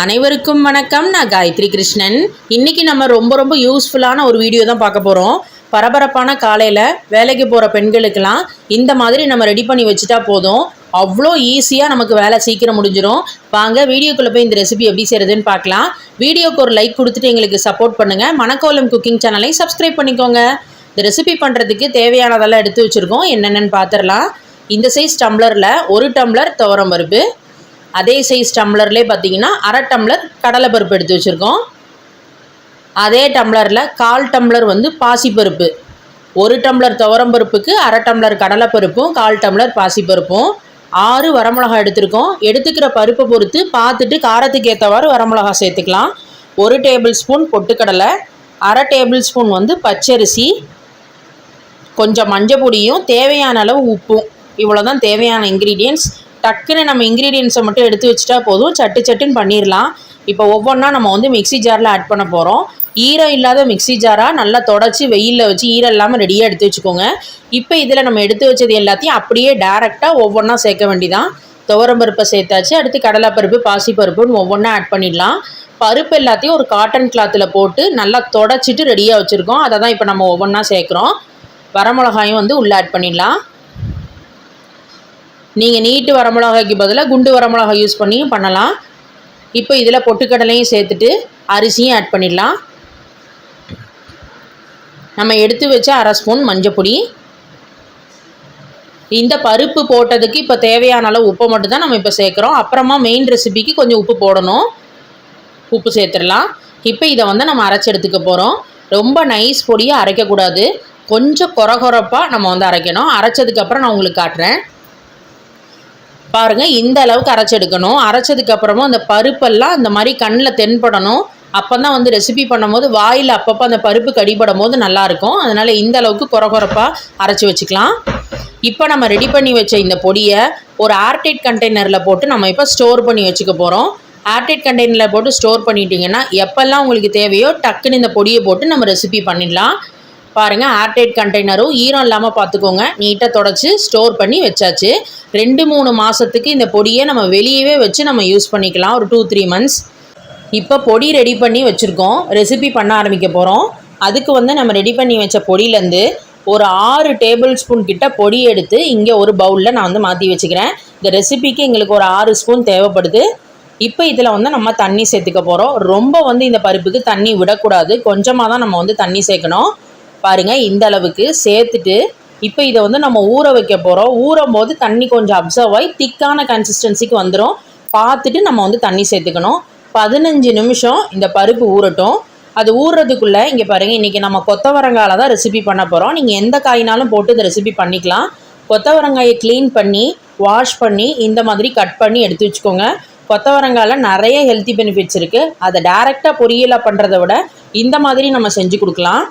அனைவருக்கும் வணக்கம். நான் காயத்ரி கிருஷ்ணன். இன்றைக்கி நம்ம ரொம்ப ரொம்ப யூஸ்ஃபுல்லான ஒரு வீடியோ தான் பார்க்க போகிறோம் பரபரப்பான காலையில் வேலைக்கு போகிற பெண்களுக்கெல்லாம் இந்த மாதிரி நம்ம ரெடி பண்ணி வச்சுட்டா போதும். அவ்வளோ ஈஸியாக நமக்கு வேலை சீக்கிரம் முடிஞ்சிடும் வாங்க வீடியோக்குள்ளே போய் இந்த ரெசிபி எப்படி செய்கிறதுன்னு பார்க்கலாம். வீடியோக்கு ஒரு லைக் கொடுத்துட்டு எங்களுக்கு சப்போர்ட் பண்ணுங்கள் மணக்கோலம் குக்கிங் சேனலை சப்ஸ்கிரைப் பண்ணிக்கோங்க. இந்த ரெசிபி பண்ணுறதுக்கு தேவையானதெல்லாம் எடுத்து வச்சுருக்கோம். என்னென்னு பார்த்துடலாம் இந்த சைஸ் டம்ளரில் ஒரு டம்ளர் துவரம் பருப்பு அதே சைஸ் டம்ளர்லேயே பார்த்தீங்கன்னா அரை டம்ளர் கடலைப்பருப்பு எடுத்து வச்சுருக்கோம். அதே டம்ளரில் கால் டம்ளர் வந்து பாசிப்பருப்பு. ஒரு டம்ளர் துவரம்பருப்புக்கு அரை டம்ளர் கடலைப்பருப்பும் கால் டம்ளர் பாசிப்பருப்பும். ஆறு வரமிளகா எடுத்திருக்கோம். எடுத்துக்கிற பருப்பை பொறுத்து பார்த்துட்டு காரத்துக்கு ஏற்றவாறு வரமிளகா சேர்த்துக்கலாம். ஒரு டேபிள் ஸ்பூன் பொட்டுக்கடலை அரை டேபிள் ஸ்பூன் வந்து பச்சரிசி கொஞ்சம் மஞ்சள் பொடியும் தேவையான அளவு உப்பும். இவ்வளோ தான் தேவையான இன்க்ரீடியன்ஸ் டக்குன்னு நம்ம இன்க்ரீடியன்ஸை மட்டும் எடுத்து வச்சுட்டா போதும். சட்டு சட்டுன்னு பண்ணிடலாம் இப்போ ஒவ்வொன்றா நம்ம வந்து மிக்ஸி ஜாரில் ஆட் பண்ண போகிறோம் ஈரம் இல்லாத மிக்ஸி ஜாராக நல்லா தொடச்சி வெயிலில் வச்சு ஈரம் இல்லாமல் ரெடியாக எடுத்து வச்சுக்கோங்க. இப்போ இதில் நம்ம எடுத்து வச்சது எல்லாத்தையும் அப்படியே டேரெக்டாக ஒவ்வொன்றா சேர்க்க வேண்டிதான். துவரம்பருப்பை சேர்த்தாச்சு. அடுத்து கடலைப்பருப்பு பாசிப்பருப்புன்னு ஒவ்வொன்றா ஆட் பண்ணிடலாம். பருப்பு எல்லாத்தையும் ஒரு காட்டன் கிளாத்தில் போட்டு நல்லா தொடச்சிட்டு ரெடியாக வச்சுருக்கோம். அதை தான் இப்போ நம்ம ஒவ்வொன்றா சேர்க்குறோம். வரமிளகாயும் வந்து உள்ளே ஆட் பண்ணிடலாம். நீங்கள் நீட்டு வரமிளகாய்க்கு பதிலாக குண்டு வரமிளகாய் யூஸ் பண்ணியும் பண்ணலாம். இப்போ இதில் பொட்டுக்கடலையும் சேர்த்துட்டு அரிசியும் ஆட் பண்ணிடலாம். நம்ம எடுத்து வச்ச அரை ஸ்பூன் மஞ்சப்பொடி. இந்த பருப்பு போட்டதுக்கு இப்போ தேவையான அளவு உப்பை மட்டும்தான் நம்ம இப்போ சேர்க்குறோம். அப்புறமா மெயின் ரெசிபிக்கு கொஞ்சம் உப்பு போடணும். உப்பு சேர்த்துடலாம். இப்போ இதை வந்து நம்ம அரைச்சி எடுத்துக்க போகிறோம் ரொம்ப நைஸ் பொடியை அரைக்கக்கூடாது. கொஞ்சம் கொரகொரப்பாக நம்ம வந்து அரைக்கணும். அரைச்சதுக்கப்புறம் நான் உங்களுக்கு காட்டுறேன். பாருங்கள் இந்த அளவுக்கு அரைச்செடுக்கணும் அரைச்சதுக்கப்புறமா அந்த பருப்பெல்லாம் இந்த மாதிரி கண்ணில் தென்படணும். அப்போ தான் வந்து ரெசிபி பண்ணும்போது வாயில் அப்பப்போ அந்த பருப்பு கடிபடும் போது நல்லாயிருக்கும். அதனால் இந்த அளவுக்கு குறகுறப்பாக அரைச்சி வச்சுக்கலாம். இப்போ நம்ம ரெடி பண்ணி வச்ச இந்த பொடியை ஒரு ஏர்டைட் கண்டெய்னரில் போட்டு நம்ம இப்போ ஸ்டோர் பண்ணி வச்சுக்க போகிறோம் ஏர்டைட் கண்டெய்னரில் போட்டு ஸ்டோர் பண்ணிட்டீங்கன்னா எப்போல்லாம் உங்களுக்கு தேவையோ டக்குன்னு இந்த பொடியை போட்டு நம்ம ரெசிபி பண்ணிடலாம். பாருங்கள் ஏர்டைட் கண்டெய்னரும் ஈரம் இல்லாமல் பார்த்துக்கோங்க நீட்டாக தொடச்சி ஸ்டோர் பண்ணி வச்சாச்சு. ரெண்டு மூணு மாதத்துக்கு இந்த பொடியை நம்ம வெளியவே வச்சு நம்ம யூஸ் பண்ணிக்கலாம். ஒரு டூ த்ரீ மந்த்ஸ் இப்போ பொடி ரெடி பண்ணி வச்சுருக்கோம். ரெசிபி பண்ண ஆரம்பிக்க போகிறோம் அதுக்கு வந்து நம்ம ரெடி பண்ணி வச்ச பொடியிலேருந்து ஒரு ஆறு டேபிள் ஸ்பூன் கிட்ட பொடி எடுத்து இங்கே ஒரு பவுலில் நான் வந்து மாற்றி வச்சுக்கிறேன். இந்த ரெசிபிக்கு எங்களுக்கு ஒரு ஆறு ஸ்பூன் தேவைப்படுது. இப்போ இதில் வந்து நம்ம தண்ணி சேர்த்துக்க போகிறோம் ரொம்ப வந்து இந்த பருப்புக்கு தண்ணி விடக்கூடாது. கொஞ்சமாக தான் நம்ம வந்து தண்ணி சேர்க்கணும். பாருங்கள் இந்த அளவுக்கு சேர்த்துட்டு இப்போ இதை வந்து நம்ம ஊற வைக்க போகிறோம் ஊறும் போது தண்ணி கொஞ்சம் அப்சர்வ் ஆகி திக்கான கன்சிஸ்டன்சிக்கு வந்துடும் பார்த்துட்டு நம்ம வந்து தண்ணி சேர்த்துக்கணும். பதினஞ்சு நிமிஷம் இந்த பருப்பு ஊறட்டும். அது ஊறுறதுக்குள்ளே இங்கே பாருங்கள் இன்றைக்கி நம்ம கொத்தவரங்காயில் தான் ரெசிபி பண்ண போகிறோம் நீங்கள் எந்த காயினாலும் போட்டு இந்த ரெசிபி பண்ணிக்கலாம். கொத்தவரங்காயை க்ளீன் பண்ணி வாஷ் பண்ணி இந்த மாதிரி கட் பண்ணி எடுத்து வச்சுக்கோங்க. கொத்தவரங்காயில் நிறைய ஹெல்த்தி பெனிஃபிட்ஸ் இருக்குது அதை டேரெக்டாக பொரியலாக பண்ணுறத விட இந்த மாதிரி நம்ம செஞ்சு கொடுக்கலாம்.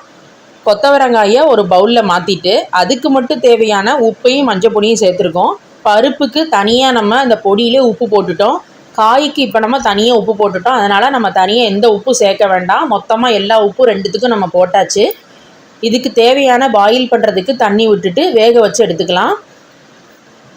கொத்தவரங்காயை ஒரு பவுலில் மாற்றிட்டு அதுக்கு மட்டும் தேவையான உப்பையும் மஞ்சள் பொடியும் சேர்த்துருக்கோம். பருப்புக்கு தனியாக நம்ம அந்த பொடியிலே உப்பு போட்டுட்டோம். காய்க்கு இப்போ நம்ம தனியாக உப்பு போட்டுட்டோம். அதனால் நம்ம தனியாக எந்த உப்பு சேர்க்க வேண்டாம். மொத்தமாக எல்லா உப்பும் ரெண்டுத்துக்கும் நம்ம போட்டாச்சு. இதுக்கு தேவையான பாயில் பண்ணுறதுக்கு தண்ணி விட்டுட்டு வேக வச்சு எடுத்துக்கலாம்.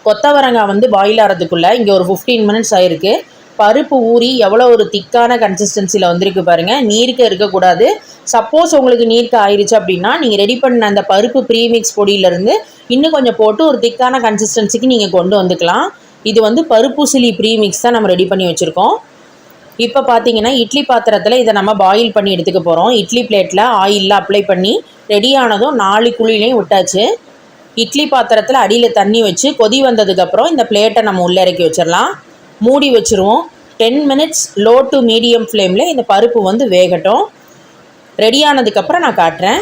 கொத்தவரங்காய் வந்து பாயில் ஆகிறதுக்குள்ளே இங்கே ஒரு ஃபிஃப்டீன் மினிட்ஸ் ஆயிருக்கு. பருப்பு ஊறி எவ்வளோ ஒரு திக்கான கன்சிஸ்டன்சியில் வந்திருக்கு பாருங்கள் நீர்க்க இருக்கக்கூடாது. சப்போஸ் உங்களுக்கு நீர்க்க ஆயிடுச்சு அப்படின்னா நீங்கள் ரெடி பண்ண அந்த பருப்பு ப்ரீமிக்ஸ் பொடியிலேருந்து இன்னும் கொஞ்சம் போட்டு ஒரு திக்கான கன்சிஸ்டன்சிக்கு நீங்கள் கொண்டு வந்துக்கலாம். இது வந்து பருப்பு சிலி ப்ரீமிக்ஸ் தான் நம்ம ரெடி பண்ணி வச்சுருக்கோம். இப்போ பார்த்தீங்கன்னா இட்லி பாத்திரத்தில் இதை நம்ம பாயில் பண்ணி எடுத்துக்க போகிறோம் இட்லி பிளேட்டில் ஆயிலில் அப்ளை பண்ணி ரெடியானதும் நாலு குழிலையும் விட்டாச்சு. இட்லி பாத்திரத்தில் அடியில் தண்ணி வச்சு கொதி வந்ததுக்கப்புறம் இந்த பிளேட்டை நம்ம உள்ளே இறக்கி வச்சிடலாம் மூடி வச்சுருவோம். Ten minutes low to medium ஃப்ளேமில் இந்த பருப்பு வந்து வேகட்டும். ரெடியானதுக்கப்புறம் நான் காட்டுறேன்.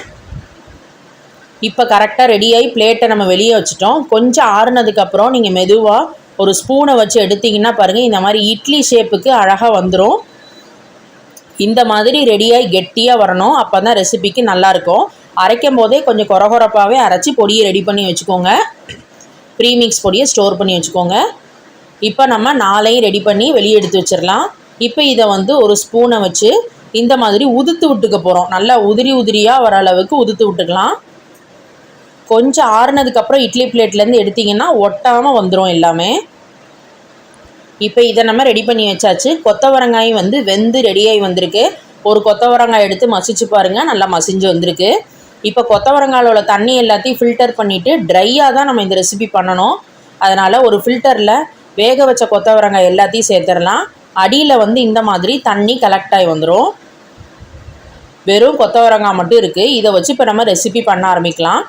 இப்போ கரெக்டாக ரெடியாகி பிளேட்டை நம்ம வெளியே வச்சுட்டோம். கொஞ்சம் ஆறுனதுக்கப்புறம் நீங்கள் மெதுவாக ஒரு ஸ்பூனை வச்சு எடுத்திங்கன்னா பாருங்கள் இந்த மாதிரி இட்லி ஷேப்புக்கு அழகாக வந்துடும் இந்த மாதிரி ரெடியாகி கெட்டியாக வரணும். அப்போ தான் ரெசிபிக்கு நல்லாயிருக்கும் அரைக்கும் போதே கொஞ்சம் குறகுறப்பாகவே அரைச்சி பொடியை ரெடி பண்ணி வச்சுக்கோங்க. ப்ரீமிக்ஸ் பொடியை ஸ்டோர் பண்ணி வச்சுக்கோங்க. இப்போ நம்ம நாளையும் ரெடி பண்ணி வெளியே எடுத்து வச்சிடலாம் இப்போ இதை வந்து ஒரு ஸ்பூனை வச்சு இந்த மாதிரி உதுத்து விட்டுக்க போகிறோம் நல்லா உதிரி உதிரியாக வர அளவுக்கு உதுத்து விட்டுக்கலாம். கொஞ்சம் ஆறுனதுக்கப்புறம் இட்லி பிளேட்லேருந்து எடுத்திங்கன்னா ஒட்டாமல் வந்துடும் எல்லாமே. இப்போ இதை நம்ம ரெடி பண்ணி வச்சாச்சு. கொத்தவரங்காயும் வந்து வெந்து ரெடியாகி வந்திருக்கு. ஒரு கொத்தவரங்காய் எடுத்து மசிச்சு பாருங்கள் நல்லா மசிஞ்சு வந்திருக்கு. இப்போ கொத்தவரங்காயோட தண்ணி எல்லாத்தையும் ஃபில்டர் பண்ணிவிட்டு ட்ரையாக தான் நம்ம இந்த ரெசிபி பண்ணணும். அதனால் ஒரு ஃபில்டரில் வேக வச்ச கொத்தவரங்காய் எல்லாத்தையும் சேர்த்துடலாம். அடியில் வந்து இந்த மாதிரி தண்ணி கலெக்ட் ஆகி வந்துடும் வெறும் கொத்தவரங்காய் மட்டும் இருக்குது இதை வச்சு இப்போ நம்ம ரெசிபி பண்ண ஆரம்பிக்கலாம்.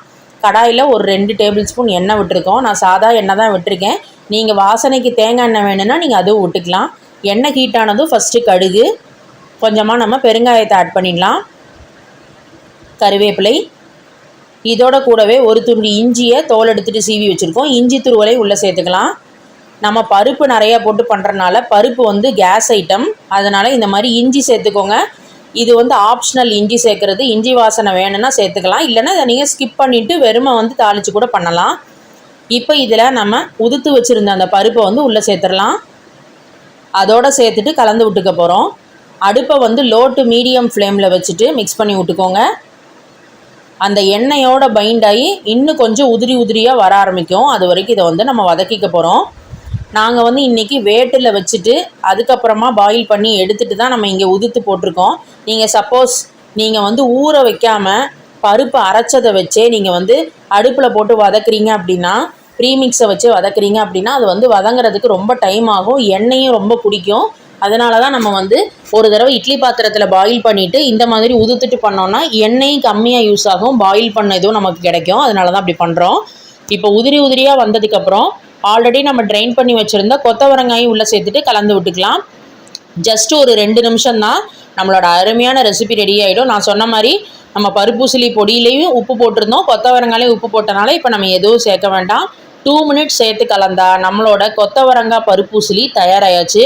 கடாயில் ஒரு ரெண்டு டேபிள் ஸ்பூன் எண்ணெய் விட்டுருக்கோம். நான் சாதா எண்ணெய் தான் விட்டுருக்கேன். நீங்கள் வாசனைக்கு தேங்காய் எண்ணெய் வேணும்னா நீங்கள் அதுவும் விட்டுக்கலாம் எண்ணெய் ஹீட்டானதும் ஃபஸ்ட்டு கடுகு. கொஞ்சமாக நம்ம பெருங்காயத்தை ஆட் பண்ணிடலாம். கருவேப்பிலை. இதோட கூடவே ஒரு துண்டு இஞ்சியை தோல் எடுத்துகிட்டு சீவி வச்சுருக்கோம். இஞ்சி துருவலை உள்ளே சேர்த்துக்கலாம். நம்ம பருப்பு நிறையா போட்டு பண்ணுறனால பருப்பு வந்து கேஸ் ஐட்டம் அதனால் இந்த மாதிரி இஞ்சி சேர்த்துக்கோங்க. இது வந்து ஆப்ஷனல் இஞ்சி சேர்க்குறது. இஞ்சி வாசனை வேணும்னா சேர்த்துக்கலாம். இல்லைன்னா இதை நீங்கள் ஸ்கிப் பண்ணிவிட்டு வெறுமை வந்து தாளித்து கூட பண்ணலாம். இப்போ இதில் நம்ம உதுத்து வச்சுருந்த அந்த பருப்பை வந்து உள்ளே சேர்த்துடலாம். அதோடு சேர்த்துட்டு கலந்து விட்டுக்க போகிறோம் அடுப்பை வந்து லோ டு மீடியம் ஃப்ளேமில் வச்சுட்டு மிக்ஸ் பண்ணி விட்டுக்கோங்க. அந்த எண்ணெயோட பைண்ட் ஆகி இன்னும் கொஞ்சம் உதிரி உதிரியாக வர ஆரம்பிக்கும். அது வரைக்கும் இதை வந்து நம்ம வதக்கிக்க போகிறோம் நாங்கள் வந்து இன்றைக்கி வேட்டில் வச்சுட்டு அதுக்கப்புறமா பாயில் பண்ணி எடுத்துகிட்டு தான் நம்ம இங்கே உதுத்து போட்டிருக்கோம். நீங்கள் சப்போஸ் நீங்கள் வந்து ஊற வைக்காமல் பருப்பு அரைச்சதை வச்சே நீங்கள் வந்து அடுப்பில் போட்டு வதக்குறீங்க அப்படின்னா ப்ரீமிக்ஸை வச்சு வதக்குறீங்க அப்படின்னா அது வந்து வதங்குறதுக்கு ரொம்ப டைம் ஆகும். எண்ணெயும் ரொம்ப குடிக்கும். அதனால தான் நம்ம வந்து ஒரு தடவை இட்லி பாத்திரத்தில் பாயில் பண்ணிவிட்டு இந்த மாதிரி உதுத்துட்டு பண்ணோன்னா எண்ணெயும் கம்மியாக யூஸ் ஆகும். பாயில் பண்ண இதுவும் நமக்கு கிடைக்கும். அதனால தான் அப்படி பண்ணுறோம் இப்போ உதிரி உதிரியாக வந்ததுக்கப்புறம் ஆல்ரெடி நம்ம ட்ரைன் பண்ணி வச்சுருந்த கொத்தவரங்காயும் உள்ளே சேர்த்துட்டு கலந்து விட்டுக்கலாம். ஜஸ்ட் ஒரு ரெண்டு நிமிஷம் தான் நம்மளோட அருமையான ரெசிபி ரெடி ஆகிடும் நான் சொன்ன மாதிரி நம்ம பருப்பூசிலி பொடியிலையும் உப்பு போட்டிருந்தோம். கொத்தவரங்காலையும் உப்பு போட்டனால இப்போ நம்ம எதுவும் சேர்க்க வேண்டாம். டூ மினிட்ஸ் சேர்த்து கலந்தா நம்மளோட கொத்தவரங்காய் பருப்பூசிலி தயாராகியாச்சு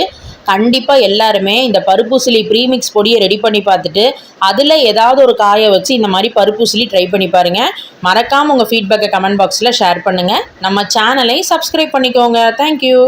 கண்டிப்பாக எல்லாருமே இந்த பருப்புசிலி ப்ரீமிக்ஸ் பொடியை ரெடி பண்ணி பார்த்துட்டு அதில் ஏதாவது ஒரு காயை வச்சு இந்த மாதிரி பருப்புசிலி ட்ரை பண்ணி பாருங்கள் மறக்காமல் உங்கள் ஃபீட்பேக்கை கமெண்ட் பாக்ஸில் ஷேர் பண்ணுங்கள் நம்ம சேனலை சப்ஸ்கிரைப் பண்ணிக்கோங்க. தேங்க்யூ